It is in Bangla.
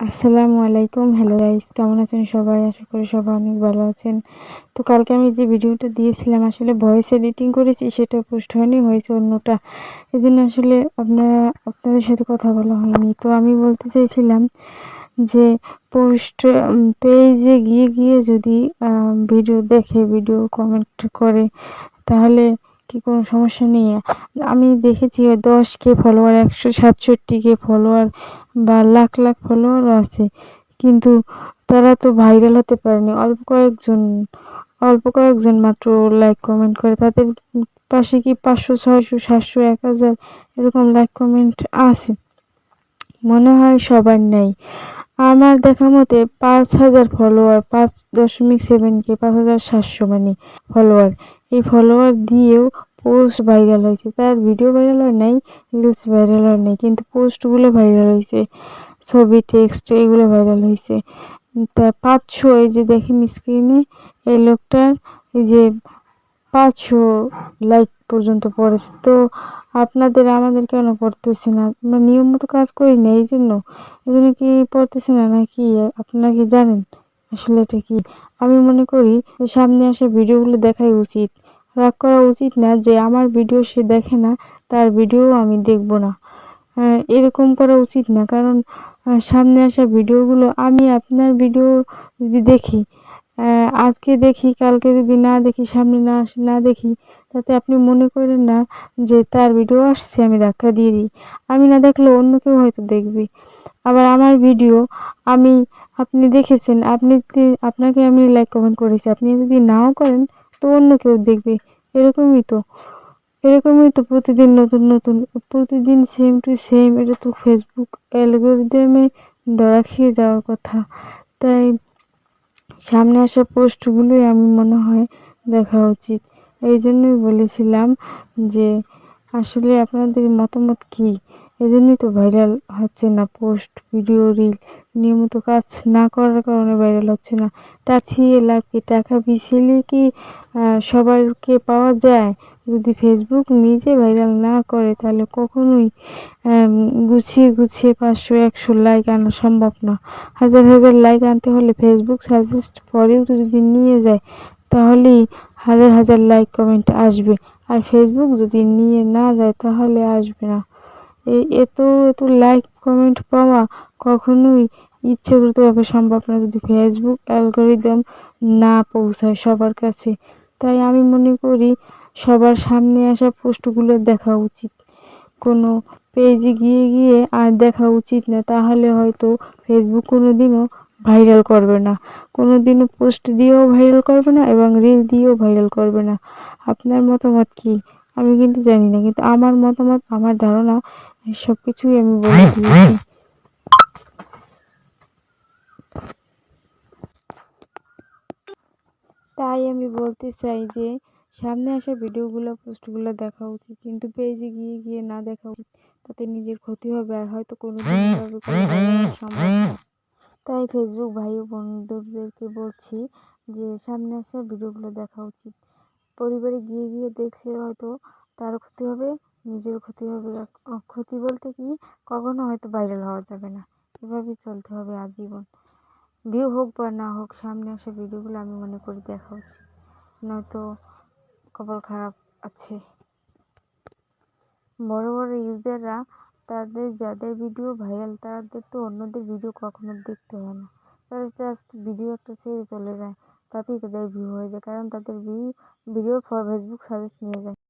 আসসালামু আলাইকুম। হ্যালো গাইস কেমন আছেন সবাই? আশা করি সবাই অনেক ভালো আছেন। তো কালকে আমি যে ভিডিওটা দিয়েছিলাম, আসলে ভয়েস এডিটিং করেছি, সেটা পোস্ট হয়নি, হয়েছে অন্যটা। এই জন্য আসলে আপনারা, আপনাদের সাথে কথা বলা হয়নি। তো আমি বলতে চাইছিলাম যে পোস্ট পেজে গিয়ে গিয়ে যদি ভিডিও দেখে ভিডিও কমেন্ট করে, তাহলে কি কোনো সমস্যা নেই। আমি দেখেছি দশ কে ফলোয়ার একশো সাতষট্টি কে ফলোয়ার বা লাখ লাখ ফলোয়ারও আছে। কিন্তু তারা তো ভাইরাল হতে পারেনি। অল্প কয়েকজন অল্প কয়েকজন মাত্র লাইক কমেন্ট করে। তাদের পাশে কি পাঁচশো, ছয়শো, সাতশো, এক হাজার এরকম লাইক কমেন্ট আছে? মনে হয় সবার নেই। আমার দেখা মতে পাঁচ হাজার ফলোয়ার পাঁচ দশমিক সেভেন কে, পাঁচ হাজার সাতশো মানে ফলোয়ার এই ফলোয়ার দিয়েও পোস্ট ভাইরাল হয়েছে। তার ভিডিও ভাইরাল হয় নাই রিলস ভাইরাল হয় নাই, কিন্তু পোস্টগুলো ভাইরাল হয়েছে। ছবি টেক্সট এগুলো ভাইরাল হয়েছে। তা পাঁচশো, এই যে দেখেন স্ক্রিনে এই লোকটার এই যে পাঁচশো লাইক পর্যন্ত পড়েছে। তো আপনাদের, আমাদের কেন পড়তেছে না? আমরা নিয়ম মতো কাজ করি না এই জন্য এই জন্য কি পড়তেছে না নাকি? আপনারা কি জানেন? আসলে এটা কি? আমি মনে করি সামনে আসা ভিডিওগুলো দেখাই উচিত। রাগ করা উচিত না যে আমার ভিডিও সে দেখে না, তার ভিডিও আমি দেখব না। এরকম করা উচিত না। কারণ সামনে আসা ভিডিওগুলো আমি আপনার ভিডিও যদি দেখি আজকে দেখি, কালকে যদি না দেখি, সামনে না আসে, না দেখি, তাতে আপনি মনে করেন না যে তার ভিডিও আসছে, আমি ধাক্কা দিয়ে দিই। আমি না দেখলে অন্য কেউ হয়তো দেখবে। আবার আমার ভিডিও আমি আপনি দেখেছেন, আপনি আপনাকে আমি লাইক কমেন্ট করেছি, আপনি যদি নাও করেন, তো অন্য কেউ দেখবে। এরকমই তো এরকমই তো প্রতিদিন নতুন নতুন, প্রতিদিন সেম টু সেম এটা তো ফেসবুক অ্যালগোরিদমে ধরা খেয়ে যাওয়ার কথা। তাই সামনে আসা পোস্টগুলোই আমি মনে হয় দেখা উচিত। এই জন্যই বলেছিলাম যে, আসলে আপনাদের মতামত কী? এই জন্যই তো ভাইরাল হচ্ছে না পোস্ট ভিডিও রিল নিয়মিত কাজ না করার কারণে ভাইরাল হচ্ছে না। টাছিয়ে লাভ কি টাকা বিছিয়ে কি সবাইকে পাওয়া যায়? যদি ফেসবুক নিজে ভাইরাল না করে, তাহলে কখনোই গুছিয়ে গুছিয়ে পাঁচশো, একশো লাইক আনা সম্ভব না। হাজার হাজার লাইক আনতে হলে ফেসবুক সাজেস্ট পরেও যদি নিয়ে যায়, তাহলেই হাজার হাজার লাইক কমেন্ট আসবে। আর ফেসবুক যদি নিয়ে না যায়, তাহলে আসবে না। এত এত লাইক কমেন্ট পাওয়া কখনোই ইচ্ছাকৃতভাবে সম্ভব না যদি ফেসবুক অ্যালগোরিদম না পৌঁছায় সবার কাছে। তাই আমি মনে করি সবার সামনে আসা পোস্টগুলো দেখা উচিত। কোনো পেজে গিয়ে গিয়ে আর দেখা উচিত না, তাহলে হয়তো ফেসবুক কোনো দিনও ভাইরাল করবে না। কোনো দিনও পোস্ট দিয়েও ভাইরাল করবে না এবং রিল দিয়েও ভাইরাল করবে না। আপনার মতামত কি? আমি কিন্তু জানি না, কিন্তু আমার মতামত, আমার ধারণা সব কিছুই আমি বলে দিয়েছি তাই আমি বলতে চাই যে, সামনে আসা ভিডিওগুলো, পোস্টগুলো দেখা উচিত। কিন্তু পেজে গিয়ে গিয়ে না দেখা উচিত, তাতে নিজের ক্ষতি হবে আর হয়তো কোনো তাই ফেসবুক ভাই ও বন্ধুদেরকে বলছি যে, সামনে আসা ভিডিওগুলো দেখা উচিত। পরিবারে গিয়ে গিয়ে দেখলে হয়তো তারও ক্ষতি হবে নিজের ক্ষতি হবে ক্ষতি বলতে কি? কখনো হয়তো ভাইরাল হওয়া যাবে না। এভাবেই চলতে হবে আজীবন। ভিউ হোক বা না হোক, সামনে আসা ভিডিওগুলো আমি মনে করি দেখা উচিত। নয়তো কপাল খারাপ আছে। বড় বড় ইউজাররা তাদের, যাদের ভিডিও ভাইরাল তাদের তো অন্যদের ভিডিও কখনো দেখতে হয় না। তারা জাস্ট ভিডিও একটা ছেড়ে চলে যায়। তাতেই তাদের ভিউ হয়ে যায়। কারণ তাদের view video for Facebook suggest নিয়ে যায়।